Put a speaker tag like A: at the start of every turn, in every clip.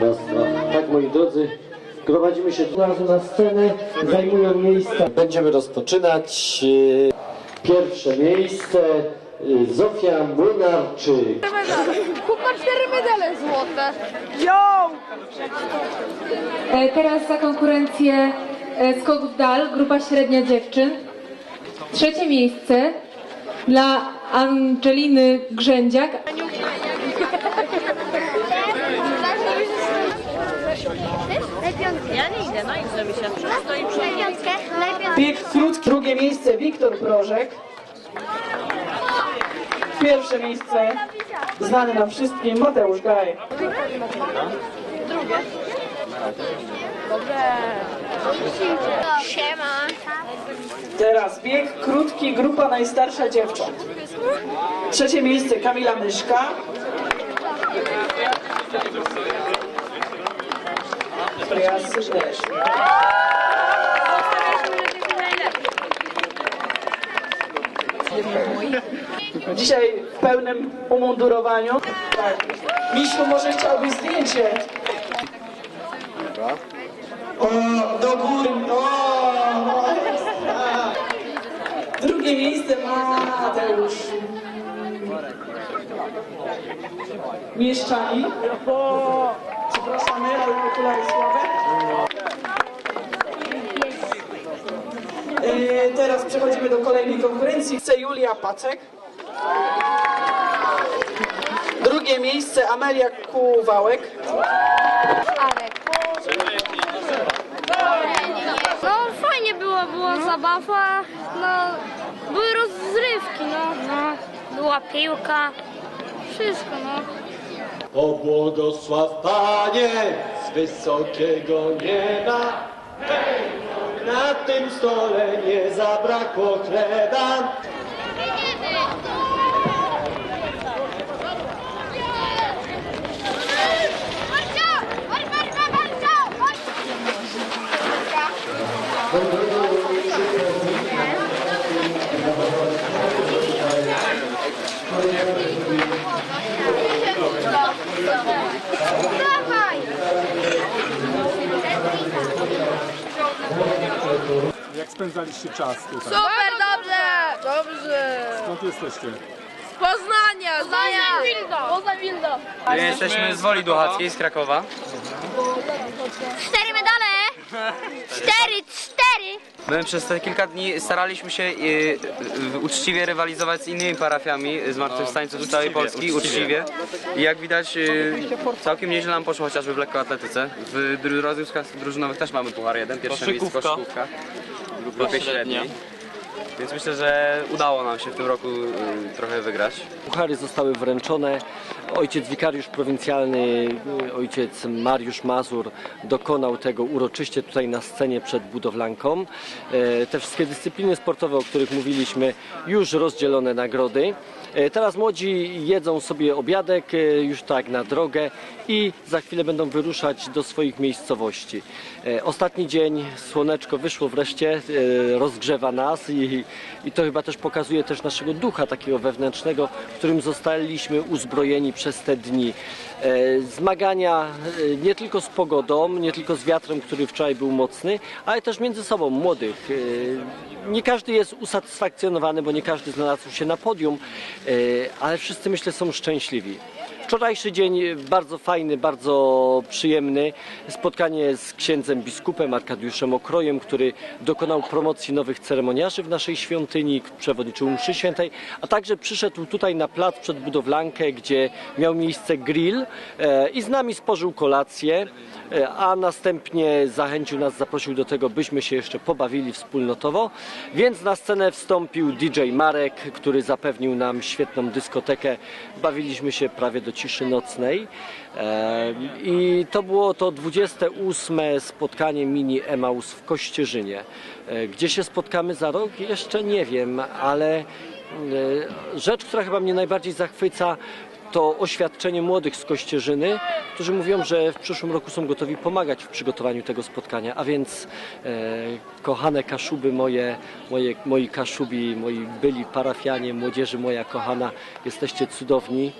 A: Raz, dwa. Tak, moi drodzy, gromadzimy się tu razu na scenę, zajmują miejsca. Będziemy rozpoczynać. e, Pierwsze miejsce e, Zofia Młynarczyk.
B: Kupa cztery medale złote.
C: E, Teraz za konkurencję e, skok w dal, grupa średnia dziewczyn. Trzecie miejsce dla Angeliny Grzędziak.
B: Ja nie idę, no się. Przy
D: Bieg krótki, drugie miejsce Wiktor Prożek. Pierwsze miejsce znany nam wszystkim Mateusz Gaj.
E: Siema.
D: Teraz bieg krótki, grupa najstarsza dziewcząt. Trzecie miejsce Kamila Myszka. Też. Dzisiaj w pełnym umundurowaniu. Tak. Misiu, może chciałbyś zdjęcie? O, do góry. O, tak. Drugie miejsce Mateusz. Mieszczani. Przepraszamy, ale okulary słabe. Yy, teraz przechodzimy do kolejnej konkurencji. Chce Julia Pacek. Drugie miejsce Amelia Kuwałek.
E: No fajnie było, była zabawa, no były rozrywki, no, no była piłka, wszystko, no.
A: Pobłogosław Panie z wysokiego nieba. Na tym stole nie zabrakło chleba.
E: Dawaj!
F: Jak spędzaliście czas tutaj?
B: Super, dobrze! Dobrze!
F: Skąd jesteście?
B: Z Poznania! Poznania! Wildo! Poznań Wildo!
G: Jesteśmy z Woli Duchackiej, z Krakowa.
E: Cztery medale! Cztery, cztery!
G: My przez te kilka dni staraliśmy się y, y, uczciwie rywalizować z innymi parafiami zmartwychwstańców z całej Polski, uczciwie. I jak widać y, całkiem nieźle nam poszło chociażby w lekkoatletyce. W dru- rozgrywkach drużynowych też mamy puchar jeden, pierwsze miejsce koszykówka w grupie średniej. Więc myślę, że udało nam się w tym roku y, trochę wygrać.
A: Puchary zostały wręczone. Ojciec wikariusz prowincjalny, ojciec Mariusz Mazur dokonał tego uroczyście tutaj na scenie przed budowlanką. E, Te wszystkie dyscypliny sportowe, o których mówiliśmy, już rozdzielone nagrody. E, Teraz młodzi jedzą sobie obiadek e, już tak na drogę i za chwilę będą wyruszać do swoich miejscowości. Ostatni dzień, słoneczko wyszło wreszcie, rozgrzewa nas i, i to chyba też pokazuje też naszego ducha takiego wewnętrznego, którym zostaliśmy uzbrojeni przez te dni. E, Zmagania e, nie tylko z pogodą, nie tylko z wiatrem, który wczoraj był mocny, ale też między sobą młodych. E, Nie każdy jest usatysfakcjonowany, bo nie każdy znalazł się na podium, ale wszyscy myślę są szczęśliwi. Wczorajszy dzień bardzo fajny, bardzo przyjemny. Spotkanie z księdzem biskupem Arkadiuszem Okrojem, który dokonał promocji nowych ceremoniarzy w naszej świątyni, przewodniczył mszy świętej, a także przyszedł tutaj na plac przed budowlankę, gdzie miał miejsce grill e, i z nami spożył kolację, e, a następnie zachęcił nas, zaprosił do tego, byśmy się jeszcze pobawili wspólnotowo. Więc na scenę wstąpił DJ Marek, który zapewnił nam świetną dyskotekę. Bawiliśmy się prawie do ciszy nocnej. I to było to 28 spotkanie mini Emaus w Kościerzynie. E, Gdzie się spotkamy za rok? Jeszcze nie wiem, ale e, rzecz, która chyba mnie najbardziej zachwyca, to oświadczenie młodych z Kościerzyny, którzy mówią, że w przyszłym roku są gotowi pomagać w przygotowaniu tego spotkania. A więc e, kochane Kaszuby moje, moje, moi Kaszubi, moi byli parafianie, młodzieży moja kochana, jesteście cudowni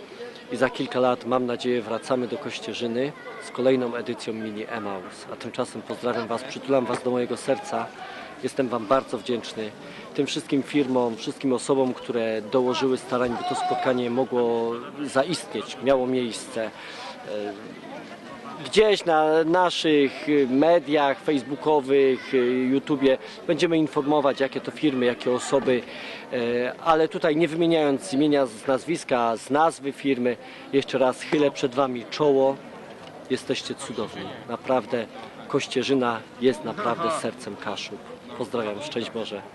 A: i za kilka lat mam nadzieję wracamy do Kościerzyny z kolejną edycją Mini Emaus. A tymczasem pozdrawiam Was, przytulam Was do mojego serca. Jestem Wam bardzo wdzięczny. Tym wszystkim firmom, wszystkim osobom, które dołożyły starań, by to spotkanie mogło zaistnieć, miało miejsce. Gdzieś na naszych y, mediach facebookowych, y, YouTubie będziemy informować, jakie to firmy, jakie osoby, e, ale tutaj nie wymieniając imienia, z nazwiska, z nazwy firmy, jeszcze raz chylę przed Wami czoło. Jesteście cudowni. Naprawdę Kościerzyna jest naprawdę sercem Kaszub. Pozdrawiam, szczęść Boże.